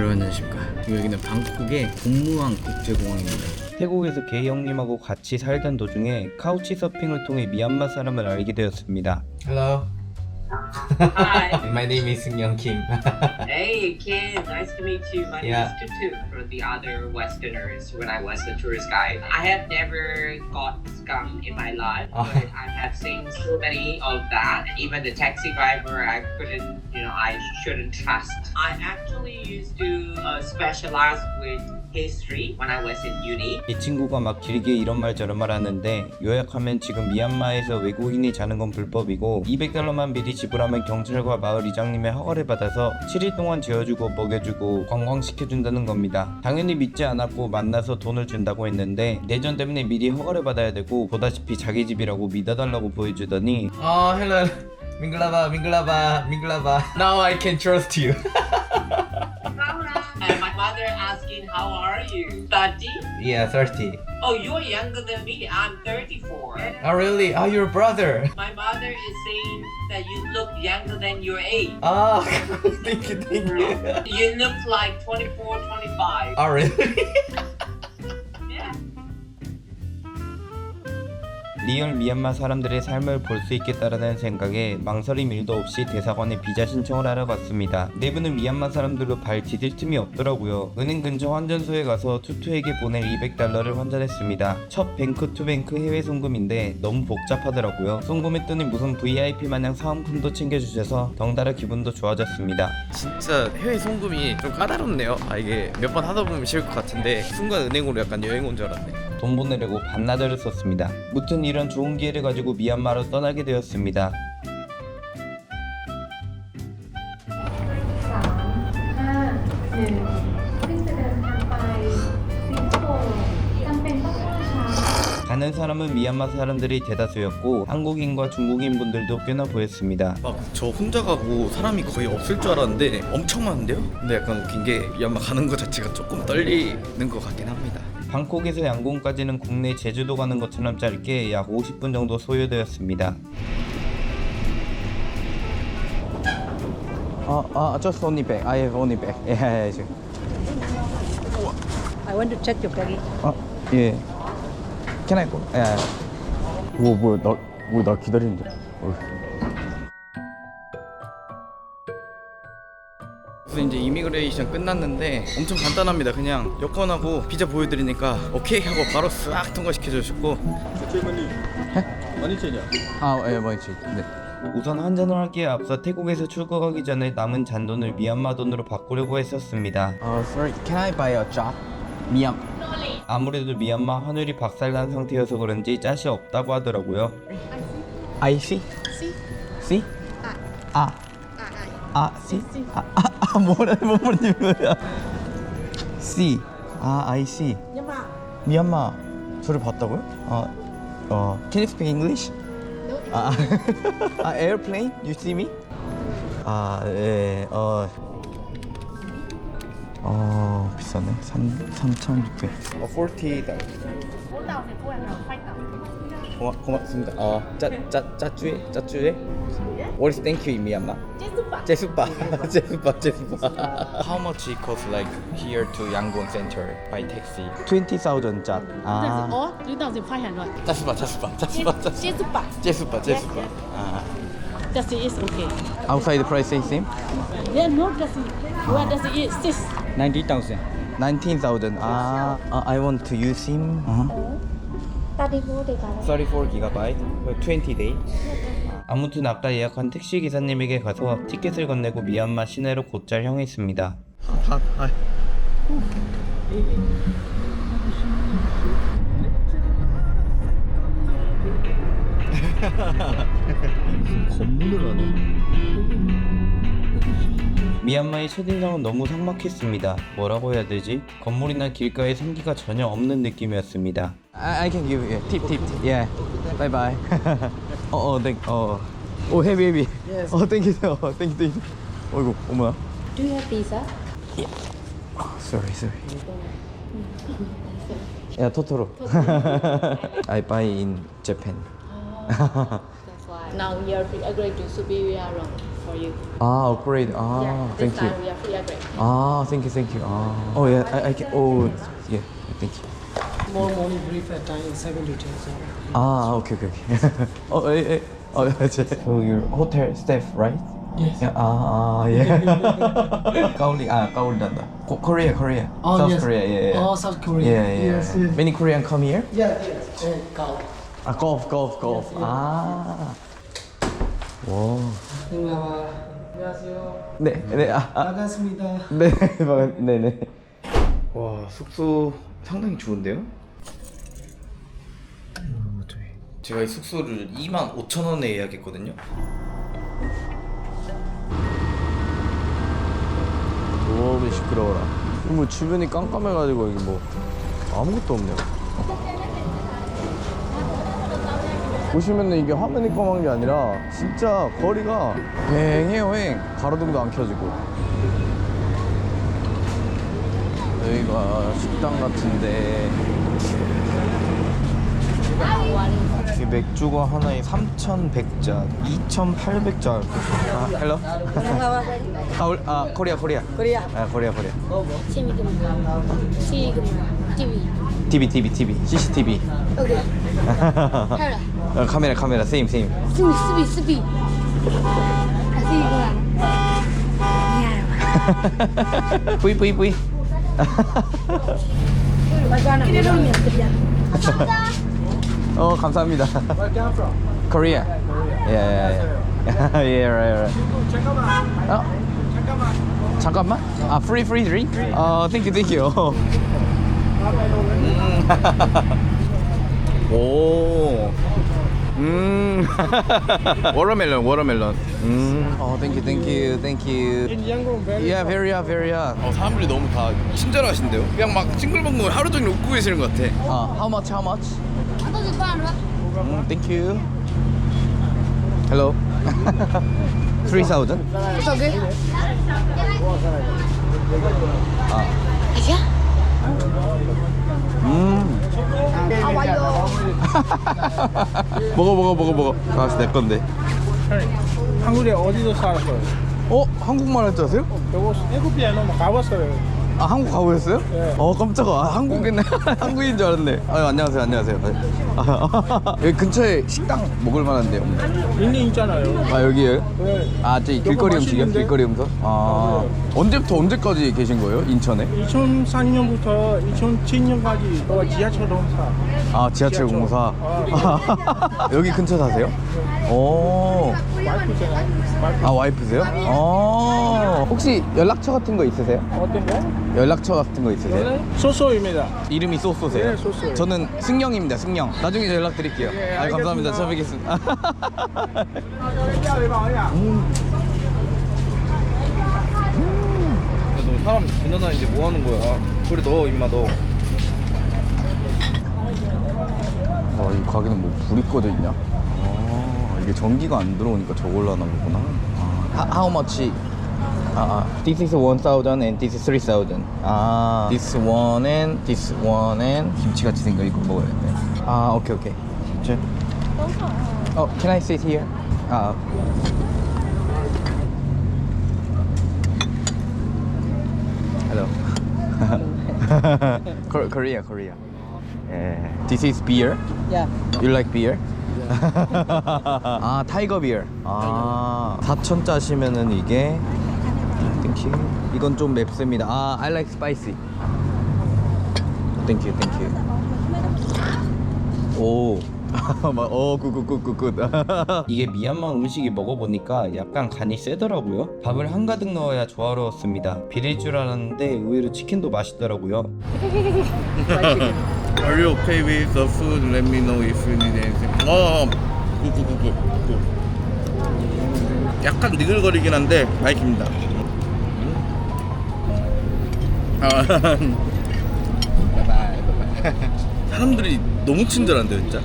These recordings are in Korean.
여러분 안녕하십니까 여기는 방콕의 공무왕 국제공항입니다 태국에서 게 형님하고 같이 살던 도중에 카우치 서핑을 통해 미얀마 사람을 알게 되었습니다. Hello, Hi. my name is Young Kim. Hey, Ken. Nice to meet you. My Yeah. name is Tutu. For the other Westerners, when I was a tourist guide, I have never got in my life, Oh. but I have seen so many of that. Even the taxi driver, I couldn't, you know, I shouldn't trust. I actually used to uh, specialize with history when I was in uni. 이 친구가 막 길게 이런 말 저런 말 하는데 요약하면 지금 미얀마에서 외국인이 자는 건 불법이고 200달러만 미리 지불하면 경찰과 마을 이장님의 허가를 받아서 7일 동안 재워주고 먹여주고 관광시켜준다는 겁니다. 당연히 믿지 않았고 만나서 돈을 준다고 했는데 내전 때문에 미리 허가를 받아야 되고 보다시피 자기 집이라고 믿어달라고 보여주더니 oh, hello, Minglava, Minglava, Minglava. Now I can trust you. How are you? 30? yeah, 30. Oh, you're younger than me. I'm 34. Oh, really? Oh, your brother. My mother is saying that you look younger than your age. Oh, thank you, thank you. You look like 24, 25. Oh, really? 리얼 미얀마 사람들의 삶을 볼 수 있겠다라는 생각에 망설임 일도 없이 대사관에 비자 신청을 하러 갔습니다. 내부는 미얀마 사람들로 발 디딜 틈이 없더라고요. 은행 근처 환전소에 가서 투투에게 보낼 200달러를 환전했습니다. 첫 뱅크 투 뱅크 해외 송금인데 너무 복잡하더라고요. 송금했더니 무슨 VIP 마냥 사은품도 챙겨주셔서 덩달아 기분도 좋아졌습니다. 진짜 해외 송금이 좀 까다롭네요 아 이게 몇 번 하다 보면 쉬울 것 같은데 순간 은행으로 약간 여행 온 줄 알았네 돈 보내려고 반나절을 썼습니다. 무튼 이런 좋은 기회를 가지고 미얀마로 떠나게 되었습니다. 가는 사람은 미얀마 사람들이 대다수였고 한국인과 중국인 분들도 꽤나 보였습니다. 막 저 혼자 가고 사람이 거의 없을 줄 알았는데 엄청 많은데요? 근데 약간 웃긴 게 미얀마 가는 것 자체가 조금 떨리는 것 같긴 합니다. 방콕에서 양곤까지는 국내 제주도 가는 것처럼 짧게 약 50분 정도 소요되었습니다. 어, 어, just only bag. I have only bag. 예, 예, 예. I want to check your baggage. 어, 예. Can I go? 예. 뭐, 뭐, 나, 뭐, 나 기다리는데. 그래서 이제 이미그레이션 끝났는데 엄청 간단합니다 그냥 여권하고 비자 보여드리니까 오케이 하고 바로 싹 통과시켜 주셨고 아, 예. 네. 우선 환전을 하기에 앞서 태국에서 출국하기 전에 남은 잔돈을 미얀마 돈으로 바꾸려고 했었습니다. 어, sorry, can I buy a job? 미얀 아무래도 미얀마 환율이 박살난 상태여서 그런지 짜시 없다고 하더라고요. I see. See? 아. 아, see? 아, 아, 아 뭐라 뭐라는 거야? See. 아, I see. 미얀마. 저를 봤다고요? 어, 어, Can you speak English? 아, 아, airplane? You see me? 아, 예, 어. 어, 비싸네. 3, 3,600. 어, 40,000. 고마, 고맙습니다. 어, 짜, 짜, 짜쭈에? 짜쭈에? What is thank you in Myanmar? Jesupa. Jesupa. Jesupa. How much it costs like here to Yangon Center by taxi? 20,000 baht. Ah. Or 3,500. Jesupa, Jesupa, Jesupa, Jesupa. Jesupa, Jesupa. Ah. Just it is okay. Outside the price is same? Yeah, no, Does it? where does it is? this? 90,000. 19,000. Ah, I want to use him. Uh -huh. 34 gigabyte. 34 gigabyte. for 20 days. 아무튼 아까 예약한 택시 기사님에게 가서 티켓을 건네고 미얀마 시내로 곧잘 향했습니다. 건물을 하네. 미얀마의 첫인상은 너무 삭막했습니다. 뭐라고 해야 되지? 건물이나 길가에 생기가 전혀 없는 느낌이었습니다. I, I can give you tip tip. Yeah. Bye bye. 어, 어, 땡, 어. 오, 헤비 헤비. 어, 땡큐. 어, 땡큐 땡큐. 어이구, 어머나. Do you have visa? Sorry, sorry. 야, 토토로. I buy in Japan. That's why. Now you're agreed to superior wrong. for you. 아, upgrade. 아, yeah, thank this you. time we are free upgrade. 아, thank you, thank you. 아, oh yeah, I, I can. Oh, yeah, thank you. More morning brief at time 7 to 10. So. 아, 오케이, 오케이, 오케이. 어, 에, 에, 어, 제. So your hotel staff, right? Yes. Yeah, 아, 아, 예. 가올리, 아, 가올리란다. Ko- Korea, Korea. Oh, South yes. Korea, yeah, yeah. Oh, South Korea. Yeah, yeah. Yes, yes. Many Korean come here? Yeah, yes. And golf. 아, golf, golf, golf. 아. 와. 안녕하세요. 네, 네, 아, 아. 반갑습니다. 네, 네, 네, 네. 와, 숙소 상당히 좋은데요? 제가 이 숙소를 2만 5천 원에 예약했거든요. 너무 시끄러워라. 뭐 주변이 깜깜해가지고 여기 뭐 아무것도 없네요. 보시면은 이게 화면이 검은 게 아니라 진짜 거리가 휑해요 휑. 가로등도 안 켜지고. 여기가 식당 같은데. 이게 맥주가 하나에 3,100잔, 2,800잔. 아, 헬로? 아, 올- 아, 코리아, 코리아. 코리아. 아, 코리아, 코리아. 먹어. 지금 TV. TV, TV, TV. CCTV. 오케이. 어, 카메라, 카메라. 세임, 세임. 스비 스비 스비. 미안해. 뿌이, 뿌이, 뿌이. 이러면 그냥. 어, 감사합니다. 코리아. 예, 예, 예. 예, right, right. 어? 잠깐만. 아, free, free drink? 어, thank you, thank you. 오. 음. 워터멜론, 워터멜론. 음. 어, thank you, thank you, thank you. In Yangon, very Yeah, very, yeah, very, yeah. 어, 사람들이 너무 다 친절하신데요? 그냥 막 싱글벙글 하루 종일 웃고 계시는 것 같아. 어, how much, how much? 음, thank you. Hello. 3,000? Sao ghê? 아. 아시아? 음. 아 와요. 먹어 먹어 먹어 먹어. 아, 내 건데. 한국에 어디서 살았어요? 어? 한국말 할 줄 아세요? 저거 태국에 너무 가봤어요. 아, 한국 가보셨어요? 네. 어, 깜짝아. 아, 한국인 한국인 줄 알았네. 아유, 안녕하세요. 안녕하세요. 아, 여기 근처에 식당 먹을 만한데요. 있는 있잖아요. 아, 여기에요? 네. 아, 저기 길거리 음식이요? 맛있는데? 길거리 음식? 아. 언제부터 언제까지 계신 거예요? 인천에? 2004년부터 2007년까지 또 지하철 동사. 아 지하철 공사 여기 근처 사세요? 오. 와이프. 아 와이프세요? 어 혹시 연락처 같은 거 있으세요? 어떤 거? 연락처 같은 거 있으세요? 저는 소소입니다. 이름이 쏘쏘세요? 네, 쏘쏘예요. 저는 승영입니다 승영 나중에 연락 드릴게요 예, 아, 감사합니다 처음 알겠습니다. 뵙겠습니다 너 사람 지나다니는데 뭐 하는 거야? 그래 너 임마 너. 와, 이 가게는 뭐 불이 꺼져 있냐? 아, 이게 전기가 안 들어오니까 저걸로 하나 보구나. 아, how much? 아, 아, this is 1,000 and this is 3,000. 아, this one and this one and 김치같이 생겨 이거 먹어야 돼. 아, 오케이 오케이. 제. 어, can I sit here? 아. Hello. Kor- Korea, Korea. Yeah. This is beer. Yeah. You like beer? 아 타이거 비어 아 4천 짜시면은 이게 땡큐 이건 좀 맵습니다 아 I like spicy 땡큐 땡큐 오 어, 굿굿굿굿굿 이게 미얀마 음식이 먹어보니까 약간 간이 세더라고요 밥을 한가득 넣어야 조화로웠습니다 비릴 줄 알았는데 의외로 치킨도 맛있더라고요 Are you okay with the food? Let me know if you need anything. 어, 굿굿굿굿. 약간 니글거리긴 한데 맛있습니다. 아, 바이바이. 사람들이 너무 친절한데 진짜.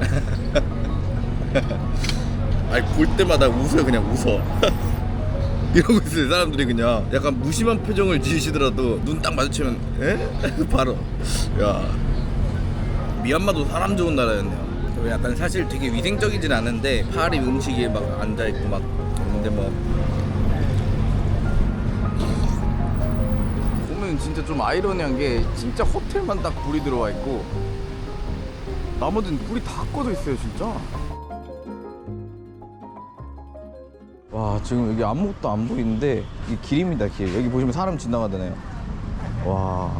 아니 볼 때마다 웃어요 그냥 웃어. 이러고 있어요 사람들이 그냥 약간 무심한 표정을 지으시더라도 눈 딱 마주치면 에? 바로 야 미얀마도 사람 좋은 나라였네요 약간 사실 되게 위생적이진 않은데 파리 음식에 막 앉아있고 막 근데 뭐 보면 진짜 좀 아이러니한 게 진짜 호텔만 딱 불이 들어와 있고 나머지는 불이 다 꺼져 있어요 진짜. 와 지금 여기 아무것도 안 보이는데 이게 길입니다 길. 여기 보시면 사람 지나가잖아요. 와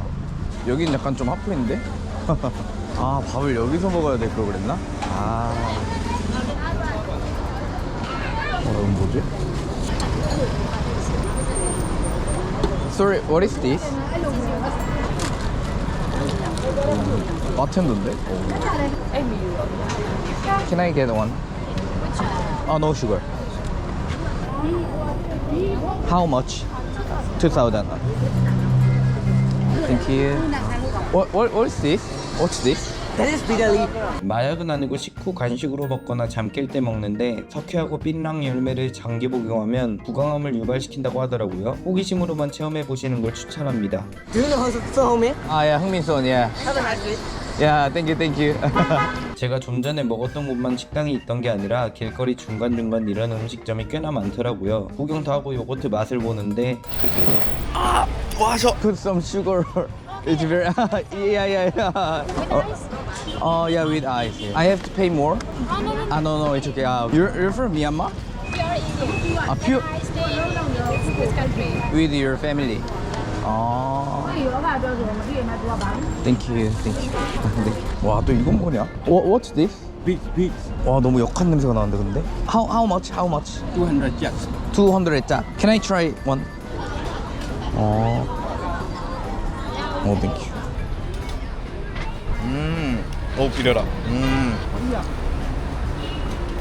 여긴 약간 좀 핫플인데? 아 밥을 여기서 먹어야 될 걸 그랬나? 아. 어, 이건 뭐지? Sorry, what is this? 바 텐더인데? Can I get one? Ah, no sugar. How much? 2,000. Thank you. What, what, what is this? What's this? 마약은 아니고 식후 간식으로 먹거나 잠 깰 때 먹는데 석회하고 槟랑 열매를 장기 복용하면 부강함을 유발시킨다고 하더라고요. 호기심으로만 체험해 보시는 걸 추천합니다. 아, 야, 흥민선, 야. 야, thank you, thank you. 제가 좀 전에 먹었던 곳만 식당이 있던 게 아니라 길거리 중간중간 이런 음식점이 꽤나 많더라고요. 구경도 하고 요거트 맛을 보는데 Put some sugar. It's very, yeah, yeah, yeah. Oh, oh, yeah, with ice. Yeah. I have to pay more? Ah, no, no, it's okay. Uh, you're, you're from Myanmar? Ah, pure. With your family. Oh. Thank you, thank you. 와, 또 이건 뭐냐? What, what's this? Big, big. 와, 너무 역한 냄새가 나는데 근데? How, how much? How much? 200 jacks. 200 짜. Can I try one? 어. 어, 땡큐. 음. 어, 비려라. 음.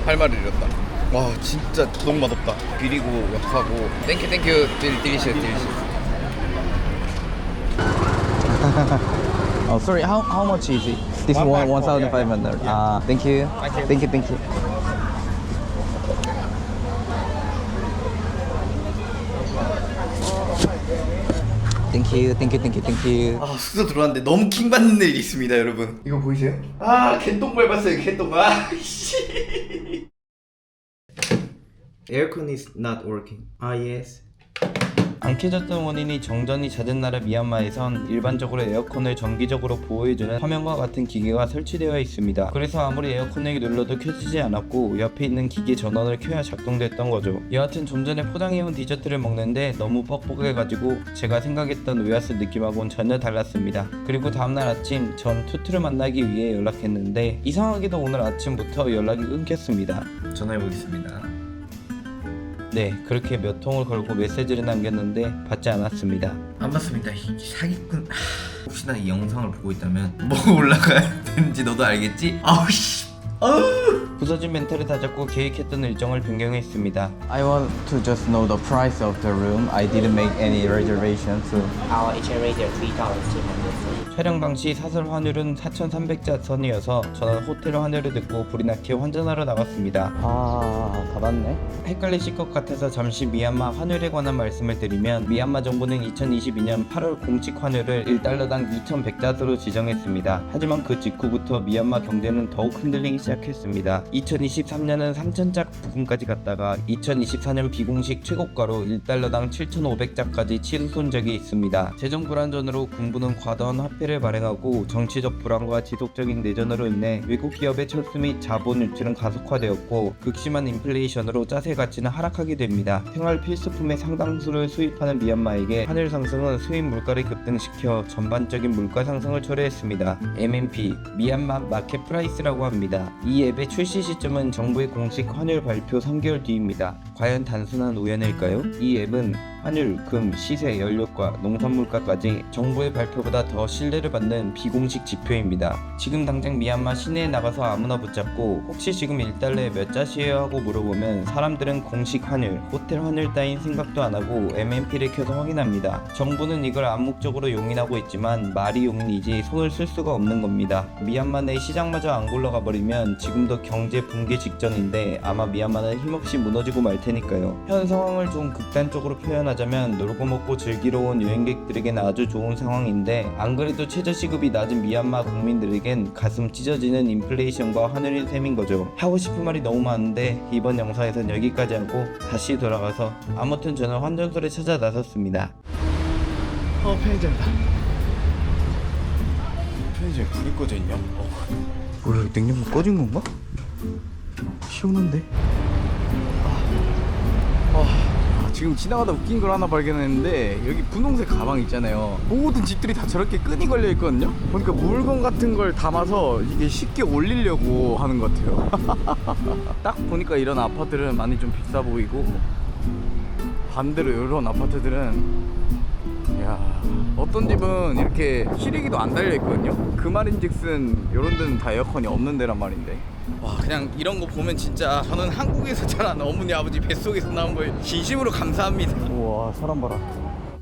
할 말을 잃었다. 와, 진짜 너무 맛없다. 비리고 역하고. 땡큐, 땡큐. 딜, 딜리셔, 딜리셔. Oh, sorry. How how much is it? This one, one thousand five hundred. Ah, thank you. Thank you, thank you. 땡큐 땡큐 땡큐 땡큐 아 숙소 들어왔는데 너무 킹 받는 일이 있습니다 여러분 이거 보이세요? 아 개똥 밟았어요 개똥 아씨 에어컨 is not working 아 yes 안 켜졌던 원인이 정전이 잦은 나라 미얀마에선 일반적으로 에어컨을 정기적으로 보호해주는 화면과 같은 기계가 설치되어 있습니다. 그래서 아무리 에어컨을 눌러도 켜지지 않았고 옆에 있는 기계 전원을 켜야 작동됐던 거죠. 여하튼 좀 전에 포장해온 디저트를 먹는데 너무 뻑뻑해가지고 제가 생각했던 오야스 느낌하고는 전혀 달랐습니다. 그리고 다음날 아침 전 투투를 만나기 위해 연락했는데 이상하게도 오늘 아침부터 연락이 끊겼습니다. 전화해보겠습니다. 네, 그렇게 몇 통을 걸고 메시지를 남겼는데 받지 않았습니다. 안 받습니다 이 사기꾼 하, 혹시나 이 영상을 보고 있다면 뭐 올라가야 되는지 너도 알겠지? 아우 씨 아우 부서진 멘탈을 다잡고 계획했던 일정을 변경했습니다. I want to just know the price of the room I didn't make any reservation so Our HA rate is 3,200. 촬영 당시 사설 환율은 4,300자 선이어서 저는 호텔 환율을 듣고 불이 나게 환전하러 나갔습니다. 아 받았네 헷갈리실 것 같아서 잠시 미얀마 환율에 관한 말씀을 드리면 미얀마 정부는 2022년 8월 공식 환율을 1달러당 2,100자스로 지정했습니다. 하지만 그 직후부터 미얀마 경제는 더욱 흔들리기 시작했습니다. 2023년은 3,000짝 부근까지 갔다가 2024년 비공식 최고가로 1달러당 7,500자까지 치솟은 적이 있습니다. 재정 불안전으로 군부는 과다한 화폐를 발행하고 정치적 불안과 지속적인 내전으로 인해 외국 기업의 철수 및 자본 유출은 가속화되었고 극심한 인플레이션으로 짜세 가치는 하락하게 됩니다. 생활 필수품의 상당수를 수입하는 미얀마에게 환율 상승은 수입 물가를 급등시켜 전반적인 물가 상승을 초래했습니다. MMP 미얀마 마켓 프라이스라고 합니다. 이 앱의 출시 시점은 정부의 공식 환율 발표 3개월 뒤입니다. 과연 단순한 우연일까요? 이 앱은 환율, 금, 시세, 연료가, 농산물가까지 정부의 발표보다 더 신뢰를 받는 비공식 지표입니다. 지금 당장 미얀마 시내에 나가서 아무나 붙잡고 혹시 지금 1달러에 몇 자시에요 하고 물어보면 사람들은 공식 환율, 호텔 환율 따윈 생각도 안 하고 MMP를 켜서 확인합니다. 정부는 이걸 암묵적으로 용인하고 있지만 말이 용인이지 손을 쓸 수가 없는 겁니다. 미얀마 내 시장마저 안 굴러가 버리면 지금도 경제 붕괴 직전인데 아마 미얀마는 힘없이 무너지고 말 테니까요. 현 상황을 좀 극단적으로 표현하자 면 하자면 놀고 먹고 즐기러 온 여행객들에겐 아주 좋은 상황인데 안 그래도 최저시급이 낮은 미얀마 국민들에겐 가슴 찢어지는 인플레이션과 하늘인 셈인 거죠. 하고 싶은 말이 너무 많은데 이번 영상에선 여기까지 하고 다시 돌아가서 아무튼 저는 환전소를 찾아 나섰습니다. 어 편의점이다 편의점에 불이 꺼져 있냐? 어. 뭐야 냉장고 꺼진 건가? 시원한데? 아, 지금 지나가다 웃긴 걸 하나 발견했는데 여기 분홍색 가방 있잖아요 모든 집들이 다 저렇게 끈이 걸려 있거든요 보니까 물건 같은 걸 담아서 이게 쉽게 올리려고 하는 것 같아요 딱 보니까 이런 아파트들은 많이 좀 비싸 보이고 반대로 이런 아파트들은 야 어떤 집은 이렇게 실외기도 안 달려 있거든요. 그 말인즉슨 이런 데는 다 에어컨이 없는 데란 말인데. 와 그냥 이런 거 보면 진짜 저는 한국에서 자란 어머니 아버지 뱃속에서 나온 걸 진심으로 감사합니다. 우와 사람 봐라.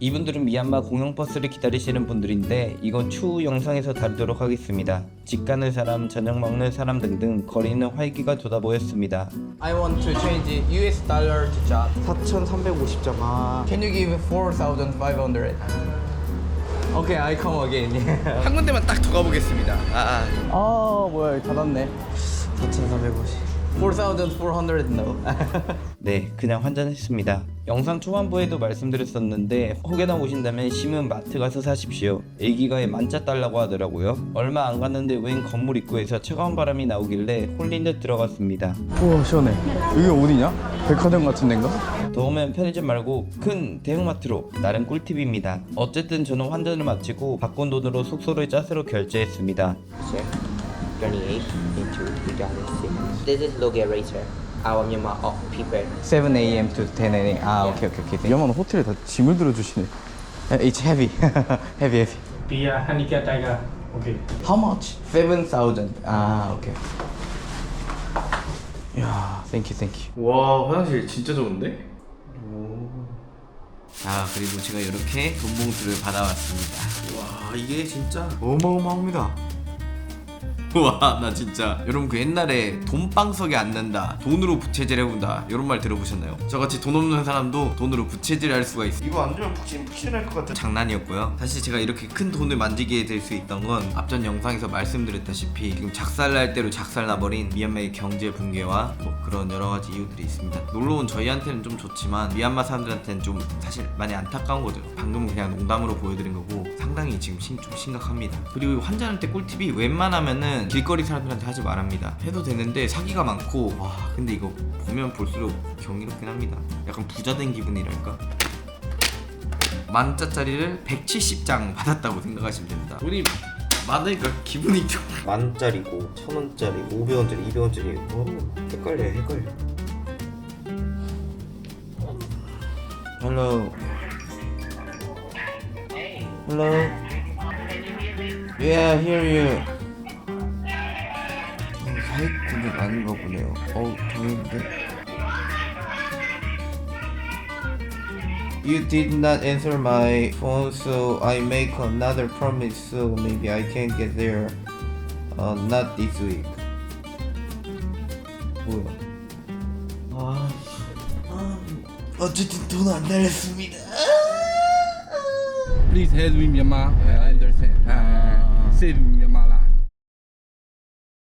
이분들은 미얀마 공영 버스를 기다리시는 분들인데 이건 추후 영상에서 다루도록 하겠습니다. 집 가는 사람, 저녁 먹는 사람 등등 거리는 활기가 돋아 보였습니다. I want to change US dollar to job. 4,350점. 아. Can you give 4,500? Okay, I come again. 한 군데만 딱 더 가보겠습니다. 아, 아. 아 뭐야 닫았네. 4,350. 4,400 no. 네, 그냥 환전했습니다. 영상 초반부에도 말씀드렸었는데 혹여나 오신다면 심은 마트 가서 사십시오. 애기가에 만짜 달라고 하더라고요. 얼마 안 갔는데 웬 건물 입구에서 차가운 바람이 나오길래 홀린 듯 들어갔습니다. 우와 시원해. 여기 어디냐? 백화점 같은 데인가? 더우면 편의점 말고 큰 대형마트로 나름 꿀팁입니다. 어쨌든 저는 환전을 마치고 바꾼 돈으로 숙소를 짜스로 결제했습니다. 28 into 2006. This is Logia Racer. Our Myanmar of people. 7 a.m. to 10 a.m. 아, 오케이, 오케이, 오케이. 위험한 호텔에 다 짐을 들어주시네. It's heavy. heavy, heavy. Be a handicap tiger. Okay. How much? 7,000. 아, 오케이. 야, thank you, thank you. 와 화장실 진짜 좋은데? 자 그리고 제가 이렇게 돈 봉투를 받아왔습니다. 와 이게 진짜 어마어마합니다. 와 나 진짜. 여러분 그 옛날에 돈방석에 앉는다. 돈으로 부채질 해본다. 이런 말 들어보셨나요? 저같이 돈 없는 사람도 돈으로 부채질 할 수가 있어. 이거 앉으면 푹신푹신할 것 같은 장난이었고요. 사실 제가 이렇게 큰 돈을 만지게 될 수 있던 건 앞전 영상에서 말씀드렸다시피 지금 작살날 대로 작살나버린 미얀마의 경제 붕괴와 뭐 그런 여러 가지 이유들이 있습니다. 놀러온 저희한테는 좀 좋지만 미얀마 사람들한테는 좀 사실 많이 안타까운 거죠. 방금은 그냥 농담으로 보여드린 거고 상당히 지금 심, 좀 심각합니다. 그리고 환전할 때 꿀팁이 웬만하면은 길거리 사람들한테 하지 말합니다 해도 되는데 사기가 많고 와 근데 이거 보면 볼수록 경이롭긴 합니다 약간 부자 된 기분이랄까 만짜짜리를 170장 받았다고 생각하시면 됩니다 돈이 많으니까 기분이 좀 만짜리고 천 원짜리, 오백 원짜리, 이백 원짜리. 오, 헷갈려, 헷갈려. Hello. Hello. Yeah, hear you. 어, 사이트는 아닌가 보네요. 어우, 더운데. You did not answer my phone, so I make another promise. So maybe I can get there. Uh, not this week. 뭐야? 아, 아 어쨌든 돈 안 날렸습니다. Please help me, Myanmar. I understand. Uh, save Myanmar.